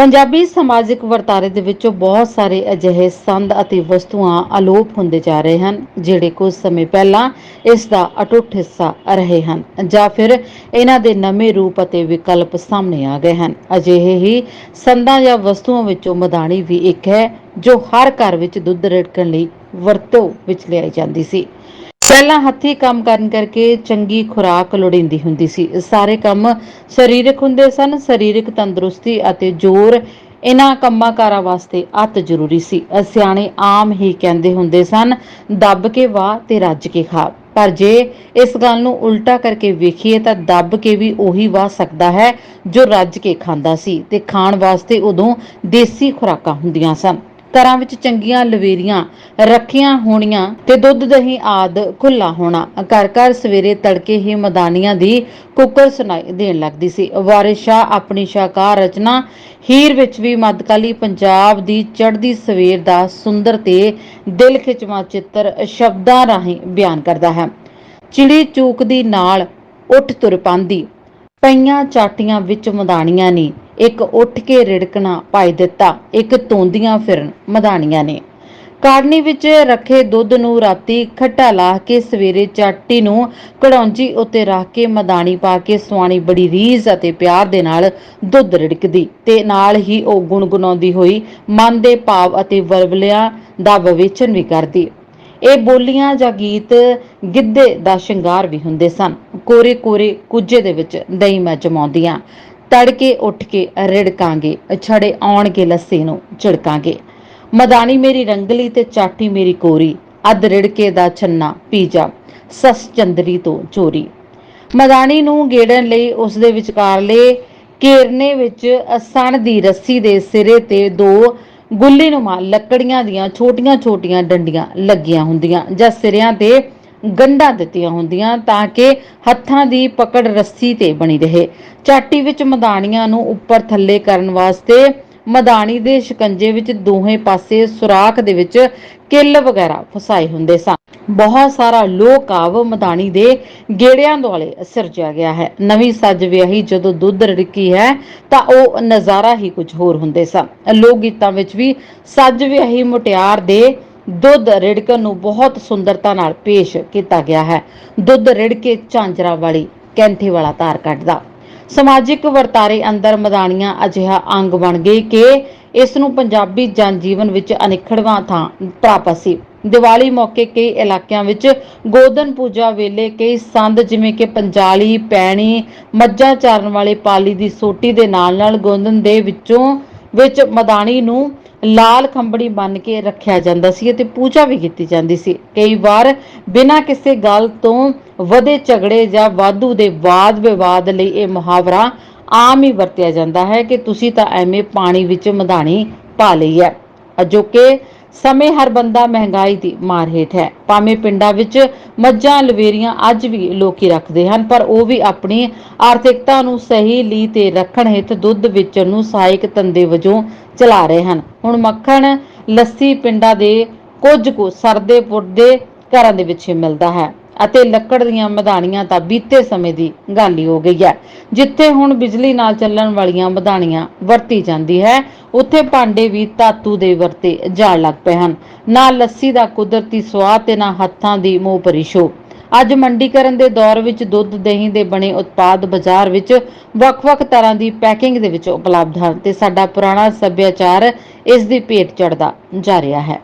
ਪੰਜਾਬੀ ਸਮਾਜਿਕ ਵਰਤਾਰੇ ਦੇ ਵਿੱਚੋਂ ਬਹੁਤ ਸਾਰੇ ਅਜਿਹੇ ਸੰਦ ਅਤੇ ਵਸਤੂਆਂ ਅਲੋਪ ਹੁੰਦੇ ਜਾ ਰਹੇ ਹਨ, ਜਿਹੜੇ ਕੁਝ ਸਮੇਂ ਪਹਿਲਾਂ ਇਸ ਦਾ ਅਟੁੱਟ ਹਿੱਸਾ ਰਹੇ ਹਨ ਜਾਂ ਫਿਰ ਇਹਨਾਂ ਦੇ ਨਵੇਂ ਰੂਪ ਅਤੇ ਵਿਕਲਪ ਸਾਹਮਣੇ ਆ ਗਏ ਹਨ। ਅਜਿਹੇ ਹੀ ਸੰਦਾਂ ਜਾਂ ਵਸਤੂਆਂ ਵਿੱਚੋਂ ਮਦਾਨੀ ਵੀ ਇੱਕ ਹੈ, ਜੋ ਹਰ ਘਰ ਵਿੱਚ ਦੁੱਧ ਰਿੜਕਣ ਲਈ ਵਰਤੋਂ ਵਿੱਚ ਲਿਆਈ ਜਾਂਦੀ ਸੀ। ਪਹਿਲਾਂ ਹੱਥੀਂ ਕੰਮ ਕਰਨ ਕਰਕੇ ਚੰਗੀ ਖੁਰਾਕ ਲੋੜੀਂਦੀ ਹੁੰਦੀ ਸੀ। ਸਾਰੇ ਕੰਮ ਸਰੀਰਕ ਹੁੰਦੇ ਸਨ, ਸਰੀਰਕ ਤੰਦਰੁਸਤੀ ਅਤੇ ਜ਼ੋਰ ਇਹਨਾਂ ਕੰਮਾਂ ਕਾਰਾਂ ਵਾਸਤੇ ਅਤ ਜ਼ਰੂਰੀ ਸੀ। ਸਿਆਣੇ ਆਮ ਹੀ ਕਹਿੰਦੇ ਹੁੰਦੇ ਸਨ, ਦੱਬ ਕੇ ਵਾਹ ਤੇ ਰੱਜ ਕੇ ਖਾ। ਪਰ ਜੇ ਇਸ ਗੱਲ ਨੂੰ ਉਲਟਾ ਕਰਕੇ ਵੇਖੀਏ ਤਾਂ ਦੱਬ ਕੇ ਵੀ ਉਹੀ ਵਾਹ ਸਕਦਾ ਹੈ ਜੋ ਰੱਜ ਕੇ ਖਾਂਦਾ ਸੀ ਤੇ ਖਾਣ ਵਾਸਤੇ ਉਦੋਂ ਦੇਸੀ ਖੁਰਾਕਾਂ ਹੁੰਦੀਆਂ ਸਨ। ਘਰਾਂ ਵਿੱਚ ਚੰਗੀਆਂ ਲਵੇਰੀਆਂ ਰੱਖੀਆਂ ਹੋਣੀਆਂ ਤੇ ਦੁੱਧ ਦਹੀਂ ਆਦ ਖੁੱਲਾ ਹੋਣਾ। ਘਰ ਘਰ ਸਵੇਰੇ ਤੜਕੇ ਹੀ ਮਦਾਨੀਆਂ ਦੀ ਕੁੱਕਰ ਸੁਣਾਈ ਦੇਣ ਲੱਗਦੀ ਸੀ। ਵਾਰਿਸ ਸ਼ਾਹ ਆਪਣੀ ਸ਼ਾਕਾਰ ਰਚਨਾ ਹੀਰ ਵਿੱਚ ਵੀ ਮੱਧਕਾਲੀ ਪੰਜਾਬ ਦੀ ਚੜ੍ਹਦੀ ਸਵੇਰ ਦਾ ਸੁੰਦਰ ਤੇ ਦਿਲ ਖਿਚਵਾਂ ਚਿੱਤਰ ਸ਼ਬਦਾਂ ਰਾਹੀਂ ਬਿਆਨ ਕਰਦਾ ਹੈ। ਚਿੜੀ ਚੂਕ ਦੀ ਨਾਲ ਉੱਠ ਤੁਰ ਪਾਂਦੀ, ਪਈਆਂ ਚਾਟੀਆਂ ਵਿੱਚ ਮਦਾਨੀਆਂ ਨੇ। ਇੱਕ ਉੱਠ ਕੇ ਰਿੜਕਣਾ ਪਾਈ ਦਿੱਤਾ। ਇੱਕ ਤੋਂਦੀਆਂ ਫਿਰਨ ਮਦਾਨੀਆਂ ਨੇ। ਕਾੜਨੀ ਵਿੱਚ ਰੱਖੇ ਦੁੱਧ ਨੂੰ ਰਾਤੀ ਖੱਟਾ ਲਾ ਕੇ ਸਵੇਰੇ ਚਾਟੀ ਨੂੰ ਕੜੌਂਜੀ ਉੱਤੇ ਰੱਖ ਕੇ ਮਦਾਨੀ ਪਾ ਕੇ ਸਵਾਣੀ ਬੜੀ ਰੀਝ ਅਤੇ ਪਿਆਰ ਦੇ ਨਾਲ ਦੁੱਧ ਰਿੜਕਦੀ ਤੇ ਨਾਲ ਹੀ ਉਹ ਗੁਣਗੁਣਾਉਂਦੀ ਹੋਈ ਮਨ ਦੇ ਭਾਵ ਅਤੇ ਵਰਵਲਿਆਂ ਦਾ ਵਿਵੇਚਨ ਵੀ ਕਰਦੀ। ਇਹ ਬੋਲੀਆਂ ਜਾਂ ਗੀਤ ਗਿੱਧੇ ਦਾ ਸ਼ਿੰਗਾਰ ਵੀ ਹੁੰਦੇ ਸਨ। ਕੋਰੇ ਕੋਰੇ ਕੁੱਜੇ ਦੇ ਵਿੱਚ ਦਹੀਂ ਮੈਂ ਜਮਾਉਂਦੀਆਂ। ਤੜਕੇ ਉੱਠ ਕੇ ਰਿੜਕਾਂਗੇ ਛੜੇ ਆਉਣਗੇ ਲੱਸੀ ਨੂੰ ਝਿੜਕਾਂਗੇ। ਮਦਾਨੀ ਮੇਰੀ ਰੰਗਲੀ ਤੇ ਚਾਟੀ ਮੇਰੀ ਕੋਰੀ, ਅੱਧ ਰਿੜਕੇ ਦਾ ਛੰਨਾ ਪੀ ਜਾ ਸਸ ਚੰਦਰੀ ਤੋਂ ਚੋਰੀ। ਮਦਾਨੀ ਨੂੰ ਗੇੜਨ ਲਈ ਉਸ ਦੇ ਵਿਚਕਾਰਲੇ ਘੇਰਨੇ ਵਿੱਚ ਸਣ ਦੀ ਰੱਸੀ ਦੇ ਸਿਰੇ ਤੇ ਦੋ ਗੁੱਲੀ ਨੂੰ ਲੱਕੜੀਆਂ ਦੀਆਂ ਛੋਟੀਆਂ-ਛੋਟੀਆਂ ਡੰਡੀਆਂ ਲੱਗੀਆਂ ਹੁੰਦੀਆਂ, ਜਾਂ ਸਿਰਿਆਂ ਤੇ ਗੰਢਾਂ ਦਿੱਤੀਆਂ ਹੁੰਦੀਆਂ ਤਾਂ ਕਿ ਹੱਥਾਂ ਦੀ ਪਕੜ ਰੱਸੀ ਤੇ ਬਣੀ ਰਹੇ। ਚਾਟੀ ਵਿੱਚ ਮਦਾਨੀਆਂ ਨੂੰ ਉੱਪਰ ਥੱਲੇ ਕਰਨ ਵਾਸਤੇ ਮਦਾਨੀ ਦੇ ਸ਼ਿਕੰਜੇ ਵਿੱਚ ਦੋਹੇ ਪਾਸੇ ਸੁਰਾਖ ਦੇ ਵਿੱਚ ਕਿੱਲ ਵਗੈਰਾ ਫਸਾਏ ਹੁੰਦੇ ਸਨ। ਬਹੁਤ ਸਾਰਾ ਲੋਕ ਕਾਵ ਮਦਾਨੀ ਦੇ ਗੇੜਿਆਂ ਦੁਆਲੇ ਸਿਰਜਿਆ ਗਿਆ ਹੈ। ਨਵੀਂ ਸੱਜ ਵਿਆਹੀ ਜਦੋਂ ਦੁੱਧ ਰਿੜਕੀ ਹੈ ਤਾਂ ਉਹ ਨਜ਼ਾਰਾ ਹੀ ਕੁਝ ਹੋਰ ਹੁੰਦੇ ਸਨ। ਲੋਕ ਗੀਤਾਂ ਵਿੱਚ ਵੀ ਸੱਜ ਵਿਆਹੀ ਮੁਟਿਆਰ ਦੇ ਦੁੱਧ ਰਿੜਕਣ ਨੂੰ ਬਹੁਤ ਸੁੰਦਰਤਾ ਨਾਲ ਪੇਸ਼ ਕੀਤਾ ਗਿਆ ਹੈ। ਦੁੱਧ ਰਿੜਕੇ ਝਾਂਜਰਾ ਵਾਲੀ ਕੈਂਠੇ ਵਾਲਾ ਤਾਰ ਕੱਢਦਾ। ਸਮਾਜਿਕ ਵਰਤਾਰੇ ਅੰਦਰ ਮਦਾਨੀਆਂ ਅਜਿਹਾ ਅੰਗ ਬਣ ਗਈ ਕਿ ਇਸ ਨੂੰ ਪੰਜਾਬੀ ਜਨ ਜੀਵਨ ਵਿੱਚ ਅਨਿਖੜਵਾਂ ਥਾਂ ਪ੍ਰਾਪਤ ਸੀ। ਦੀਵਾਲੀ ਮੌਕੇ ਕਈ ਇਲਾਕਿਆਂ ਵਿੱਚ ਗੋਦਨ ਪੂਜਾ ਵੇਲੇ ਕਈ ਸੰਦ ਜਿਵੇਂ ਕਿ ਪੰਜਾਲੀ, ਪੈਣੀ, ਮੱਝਾਂ ਚਾਰਨ ਵਾਲੇ ਪਾਲੀ ਦੀ ਸੋਟੀ ਦੇ ਨਾਲ ਨਾਲ ਗੋਦਨ ਦੇ ਵਿੱਚੋਂ ਵਿੱਚ ਮਦਾਨੀ ਨੂੰ ਲਾਲ ਖੰਬੜੀ ਬੰਨ ਕੇ ਰੱਖਿਆ ਜਾਂਦਾ ਸੀ ਅਤੇ ਪੂਜਾ ਵੀ ਕੀਤੀ ਜਾਂਦੀ ਸੀ। ਕਈ ਵਾਰ ਬਿਨਾਂ ਕਿਸੇ ਗੱਲ ਤੋਂ ਵਧੇ ਝਗੜੇ ਜਾਂ ਵਾਧੂ ਦੇ ਵਾਦ ਵਿਵਾਦ ਲਈ ਇਹ ਮੁਹਾਵਰਾ ਆਮ ਹੀ ਵਰਤਿਆ ਜਾਂਦਾ ਹੈ ਕਿ ਤੁਸੀਂ ਤਾਂ ਐਵੇਂ ਪਾਣੀ ਵਿੱਚ ਮਧਾਣੀ ਪਾ ਲਈ ਹੈ। ਅਜੋਕੇ ਸਮੇਂ ਹਰ ਬੰਦਾ ਮਹਿੰਗਾਈ ਦੀ ਮਾਰ ਹੇਠ ਹੈ। ਭਾਵੇਂ ਪਿੰਡਾਂ ਵਿੱਚ ਮੱਝਾਂ ਲਵੇਰੀਆਂ ਅੱਜ ਵੀ ਲੋਕੀ ਰੱਖਦੇ ਹਨ, ਪਰ ਉਹ ਵੀ ਆਪਣੀ ਆਰਥਿਕਤਾ ਨੂੰ ਸਹੀ ਲੀ ਤੇ ਰੱਖਣ ਹਿੱਤ ਦੁੱਧ ਵੇਚਣ ਨੂੰ ਸਹਾਇਕ ਧੰਦੇ ਵਜੋਂ ਚਲਾ ਰਹੇ ਹਨ। ਹੁਣ ਮੱਖਣ, ਲੱਸੀ ਪਿੰਡਾਂ ਦੇ ਕੁਝ ਕੁ ਸਰਦੇ ਪੁਰਦੇ ਘਰਾਂ ਦੇ ਵਿੱਚ ਮਿਲਦਾ ਹੈ। ਅਤੇ ਲੱਕੜ ਦੀਆਂ ਮਧਾਣੀਆਂ ਤਾਂ ਬੀਤੇ ਸਮੇਂ ਦੀ ਗੱਲ ਹੀ ਹੋ ਗਈ ਹੈ। ਜਿੱਥੇ ਹੁਣ ਬਿਜਲੀ ਨਾਲ ਚੱਲਣ ਵਾਲੀਆਂ ਮਧਾਣੀਆਂ ਵਰਤੀ ਜਾਂਦੀ ਹੈ, ਉੱਥੇ ਭਾਂਡੇ ਵੀ ਧਾਤੂ ਦੇ ਵਰਤੇ ਜਾਣ ਲੱਗ ਪਏ ਹਨ। ਨਾ ਲੱਸੀ ਦਾ ਕੁਦਰਤੀ ਸਵਾਦ ਤੇ ਨਾ ਹੱਥਾਂ ਦੀ ਮੋਹ ਭਰੀ ਸ਼ੋ ਅੱਜ ਮੰਡੀਕਰਨ ਦੇ ਦੌਰ ਵਿੱਚ ਦੁੱਧ, ਦਹੀਂ ਦੇ ਬਣੇ ਉਤਪਾਦ ਬਾਜ਼ਾਰ ਵਿੱਚ ਵੱਖ-ਵੱਖ ਤਰ੍ਹਾਂ ਦੀ ਪੈਕਿੰਗ ਦੇ ਵਿੱਚ ਉਪਲਬਧ ਹਨ ਤੇ ਸਾਡਾ ਪੁਰਾਣਾ ਸੱਭਿਆਚਾਰ ਇਸ ਦੀ ਭੇਟ ਚੜਦਾ ਜਾ ਰਿਹਾ ਹੈ।